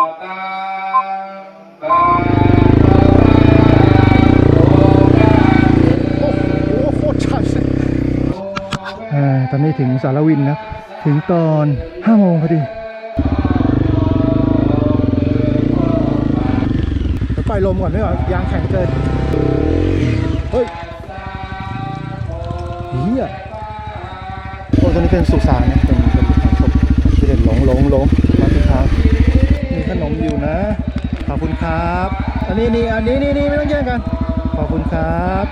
ตังภะคะวะโตโอ้โหชันอ่าตอนนี้ถึงสารวินนะถึงตอนห้าโมงพอดีเดี๋ยวปล่อยลมก่อนไม่ว่ายางแข็งเกิน เฮ้ยเฮียโอ้ตรงนี้เป็นสุสานนะเป็นเป็นสุสานศพที่เด่นหลงหลงหลงมาที่ครับมีขนมอยู่นะ ขอบ ครับ อันนี้นี่อันนี้นี่นี่ไม่ต้องแย่งกัน ขอบคุณครับ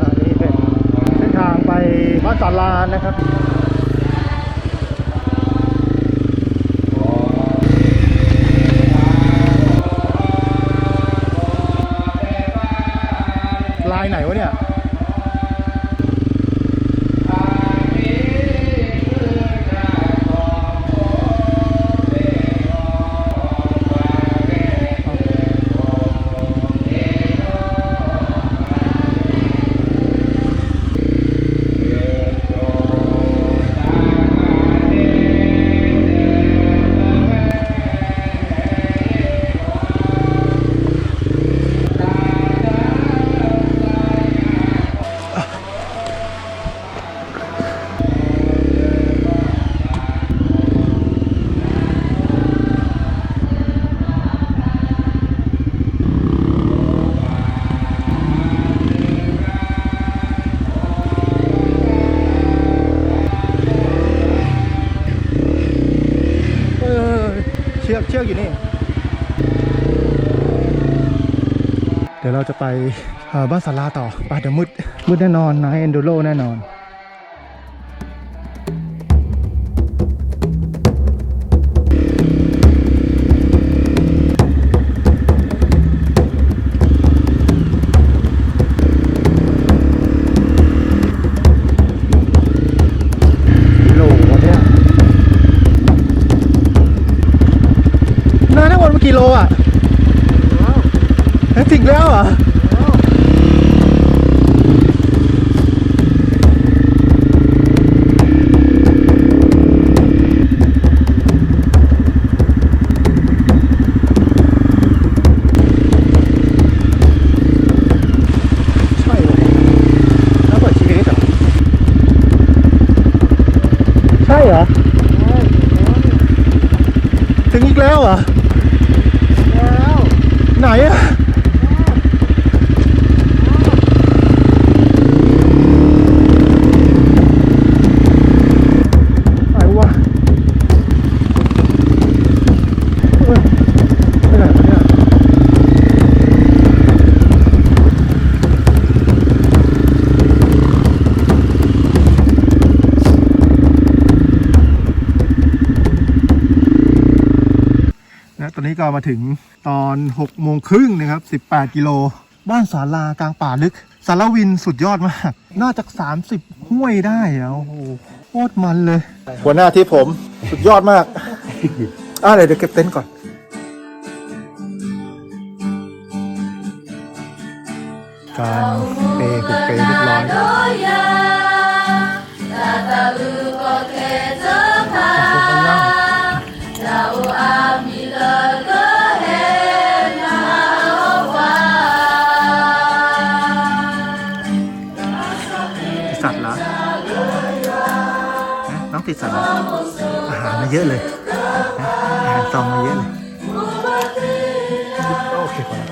อันนี้เป็นเส้นทางไปบ้านสาลานนะครับ ชือกเชือกอยู่นี่ เดี๋ยวเราจะไปบ้านสาราต่อไปเดี๋ยวมืดมืดแน่นอนนะเอนดูโรแน่นอน กี่โลอะเฮ้ยถึงแล้วเหรอะใช่เลยแล้วเปิดชีวิตเหรอ ใช่เหรอ ถึงอีกแล้วเหรอ ไหนอะไหนวะเอ้ยไปไหนวะเนี่ยนะต อนนี้ก็มาถึงตอน6โมงครึ่งนะครับ 18 กิโล บ้านศาลากลางป่าลึกสารวินสุดยอดมาก น่าจะ 30 ห้วยได้อะโอ้โหโคตรมันเลย หัวหน้าที่ผมสุดยอดมากอะเดี๋ยวเดี๋ยวเก็บเต็นท์ก่อนการเปย์ผูกเปย์เรียบร้อย ฮะน้องติดสัตว์เหรออาหารมาเยอะเลยนะอาหารซองมาเยอะเลย โอเคพอแล้วครับ